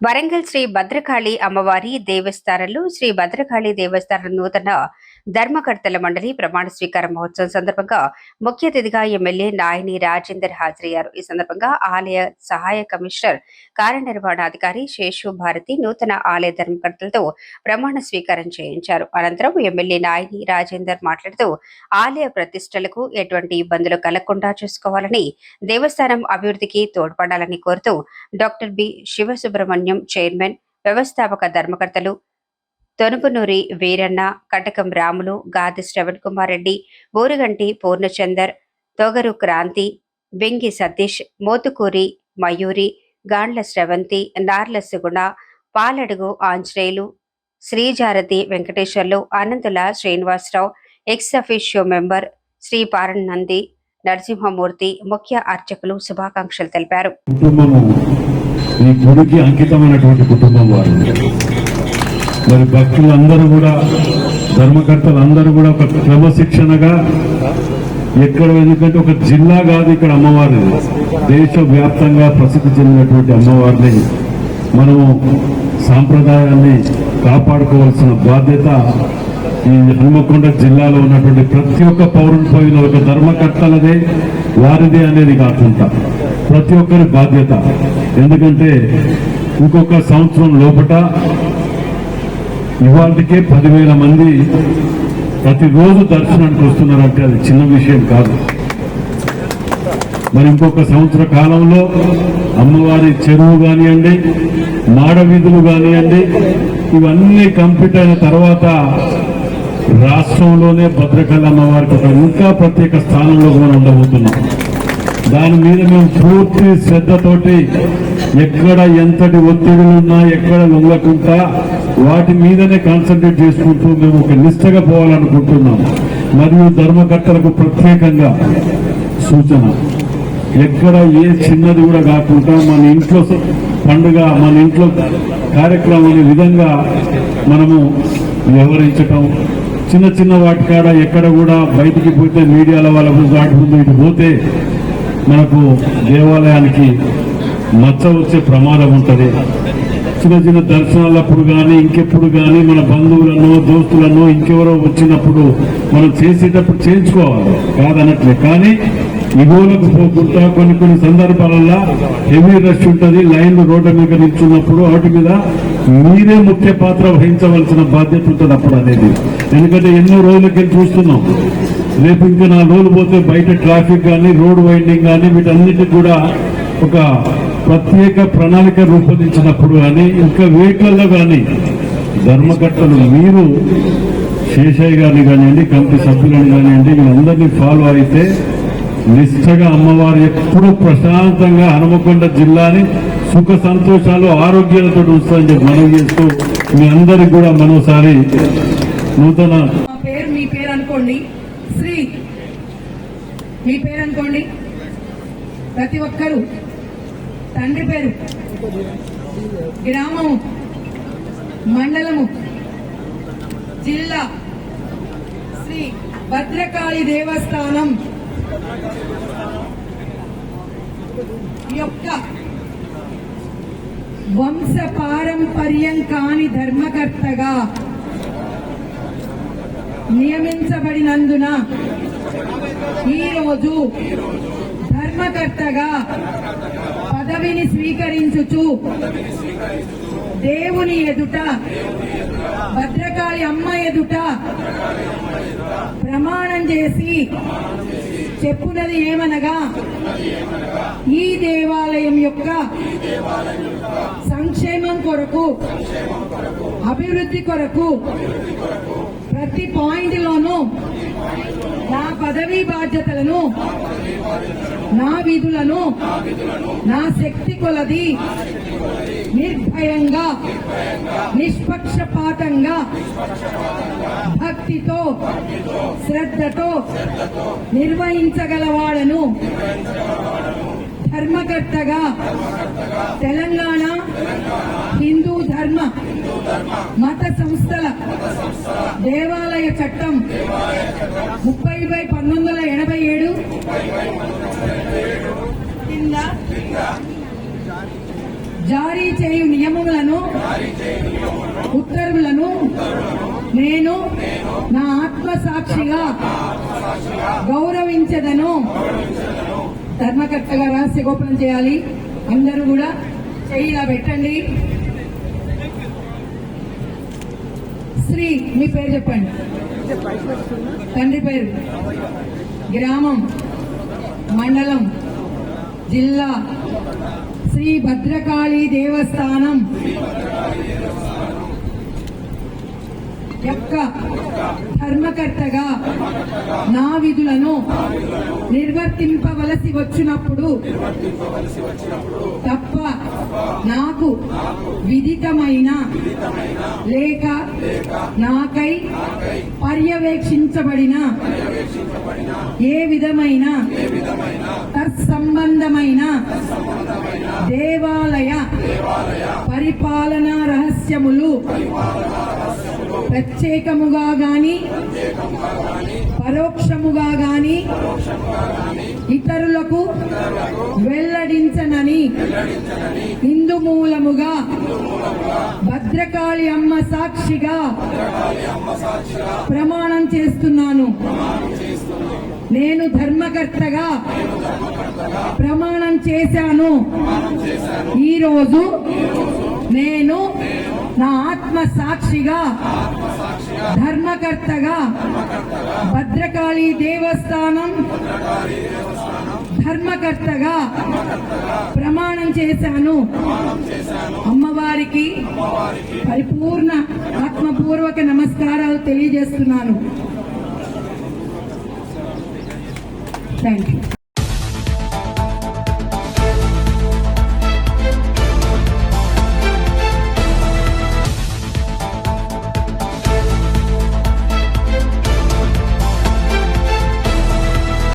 వరంగల్ శ్రీ భద్రకాళి అమ్మవారి దేవస్థానంలో శ్రీ భద్రకాళి దేవస్థానం నూతన ధర్మకర్తల మండలి ప్రమాణ స్వీకార మహోత్సవం సందర్భంగా ముఖ్య అతిథిగా ఎమ్మెల్యే నాయని రాజేందర్ హాజరయ్యారు. ఈ సందర్భంగా ఆలయ సహాయ కమిషనర్ కార్యనిర్వహణాధికారి శేషు భారతి నూతన ఆలయ ధర్మకర్తలతో ప్రమాణ స్వీకారం చేయించారు. అనంతరం ఎమ్మెల్యే నాయని రాజేందర్ మాట్లాడుతూ ఆలయ ప్రతిష్టలకు ఎటువంటి ఇబ్బందులు కలగకుండా చూసుకోవాలని దేవస్థానం అభివృద్ధికి తోడ్పడాలని కోరుతూ డాక్టర్ బి. శివసుబ్రహ్మణ్యం చైర్మన్ వ్యవస్థాపక ధర్మకర్తలు Tonupunuri Veeranna Katakam Ramulu Gadi Shravan Kumar Reddy Boruganti Purnachander Togaru Kranti Vengi Satish Mothukuri Mayuri Gandla Sravanthi Narla Suguna Paladugu Anjaneyulu Srijarathi Venkateswarlu Anantula Srinivasarao ex officio member Shri Paranandi Narasimhamurthy ముఖ్య అర్చకులు శుభాకాంక్షలు తెలిపారు. కుటుంబము ఈ గుడికి అంకితమైనటువంటి కుటుంబం వారు. మరి భక్తులందరూ కూడా ధర్మకర్తలు అందరూ కూడా ఒక క్రమశిక్షణగా ఎక్కడ ఎందుకంటే ఒక జిల్లా కాదు ఇక్కడ అమ్మవారి దేశవ్యాప్తంగా ప్రసిద్ధి చెందినటువంటి అమ్మవారిని మనము సాంప్రదాయాన్ని కాపాడుకోవాల్సిన బాధ్యత ఈ హనుమకొండ జిల్లాలో ఉన్నటువంటి ప్రతి ఒక్క పౌరుని పోయిన ఒక ధర్మకర్తలదే వారిదే అనేది కాకుండా ప్రతి ఒక్కరి బాధ్యత. ఎందుకంటే ఇంకొక సంవత్సరం లోపట ఇవాళకే పదివేల మంది ప్రతిరోజు దర్శనానికి వస్తున్నారంటే అది చిన్న విషయం కాదు. మరి ఇంకొక సంవత్సర కాలంలో అమ్మవారి చెరువు కానివ్వండి మాడవీధులు కానివ్వండి ఇవన్నీ కంప్లీట్ అయిన తర్వాత రాష్ట్రంలోనే భద్రకాళి అమ్మవారికి ఒక ఇంకా ప్రత్యేక స్థానంలో మనం ఉండబోతున్నాం. దాని మీద మేము పూర్తి శ్రద్ధతోటి ఎక్కడ ఎంతటి ఒత్తిడులు ఉన్నా ఎక్కడ లొంగకుండా వాటి మీదనే కాన్సన్ట్రేట్ చేసుకుంటూ మేము ఒక నిష్టగా పోవాలనుకుంటున్నాం. మరియు ధర్మకర్తలకు ప్రత్యేకంగా సూచన. ఎక్కడ ఏ చిన్నది కూడా కాకుండా మన ఇంట్లో పండుగ మన ఇంట్లో కార్యక్రమం అనే విధంగా మనము వ్యవహరించటం. చిన్న చిన్న వాటి కాడ ఎక్కడ కూడా బయటికి పోతే మీడియాల వాళ్ళ ముందు ముందు ఇటు పోతే మనకు దేవాలయానికి మచ్చ వచ్చే ప్రమాదం ఉంటుంది. చిన్న చిన్న దర్శనాలప్పుడు కానీ ఇంకెప్పుడు కానీ మన బంధువులను దోస్తులను ఇంకెవరో వచ్చినప్పుడు మనం చేసేటప్పుడు చేయించుకోవాలి. కాదనట్లే. కానీ ఇగోలకు పోకుండా కొన్ని కొన్ని సందర్భాలలో హెవీ రష్ ఉంటుంది. లైన్ రోడ్డు మీద నిల్చున్నప్పుడు వాటి మీద మీరే ముఖ్య పాత్ర వహించవలసిన బాధ్యత ఉంటుంది అప్పుడు అనేది ఎందుకంటే ఎన్నో రోజులకి చూస్తున్నాం. రేపు ఇంకా నాలుగు రోజులు పోతే బయట ట్రాఫిక్ కానీ రోడ్ వైండింగ్ కానీ వీటన్నిటికి కూడా ఒక ప్రత్యేక ప్రణాళిక రూపొందించినప్పుడు కానీ ఇంకా వేట్లలో కానీ ధర్మకర్తలు మీరు శేషయ్య గారిని కానివ్వండి కమిటీ సభ్యులను కానివ్వండి వీళ్ళందరినీ ఫాలో అయితే నిష్ఠగా అమ్మవారు ఎప్పుడూ ప్రశాంతంగా హనుమకొండ జిల్లాని సుఖ సంతోషాలు ఆరోగ్యాలతో ఉంచుతారని చెప్పి మనం చేస్తూ మీ అందరికి కూడా మరోసారి నూతన పేరు మీ పేరు అనుకోండి. శ్రీ మీ పేరు అనుకోండి. ప్రతి ఒక్కరూ తండ్రి పేరు గ్రామము మండలము జిల్లా శ్రీ భద్రకాళి దేవస్థానం యొక్క వంశ పారంపర్యం కాని ధర్మకర్తగా నియమించబడినందున ఈరోజు ధర్మకర్తగా పదవిని స్వీకరించుచు. దేవుని ఎదుట భద్రకాళి అమ్మ ఎదుట ప్రమాణం చేసి చెప్పున్నది ఏమనగా ఈ దేవాలయం యొక్క సంక్షేమం కొరకు అభివృద్ధి కొరకు ప్రతి పాయింట్ లోనూ నా పదవీ బాధ్యతలను నా విధులను నా శక్తి కొలది నిర్భయంగా నిష్పక్షపాతంగా భక్తితో శ్రద్ధతో నిర్వహించగలవాడను. ధర్మకర్తగా. తెలంగాణ హిందూ ధర్మ మత సంస్థల దేవాలయ చట్టం ముప్పై బై పంతొమ్మిది వందల ఎనభై ఏడు. కింద జారీ చేయు నియమములను ఉత్తర్వులను నేను నా ఆత్మ సాక్షిగా గౌరవించదను. ధర్మకర్తగా రహస్య గోపనం చేయాలి. అందరూ కూడా చెయ్యి ఇలా పెట్టండి. శ్రీ మీ పేరు చెప్పండి. తండ్రి పేరు? గ్రామం మండలం జిల్లా. శ్రీ భద్రకాళి దేవస్థానం. యొక్క ధర్మకర్తగా నా విధులను నిర్వర్తింపవలసి వచ్చినప్పుడు తప్ప నాకు విదితమైన లేక నాకై పర్యవేక్షించబడిన ఏ విధమైన తత్సంబంధమైన దేవాలయ పరిపాలనా రహస్యములు ప్రత్యేకముగా గాని పరోక్షముగా గాని ఇతరులకు వెల్లడించనని ఇందు మూలముగా భద్రకాళి అమ్మ సాక్షిగా ప్రమాణం చేస్తున్నాను. నేను ధర్మకర్తగా ప్రమాణం చేశాను. ఈరోజు నేను నా ఆత్మ సాక్షిగా ధర్మకర్తగా భద్రకాళి దేవస్థానం ధర్మకర్తగా ప్రమాణం చేశాను. అమ్మవారికి పరిపూర్ణ ఆత్మపూర్వక నమస్కారాలు తెలియజేస్తున్నాను. Thank you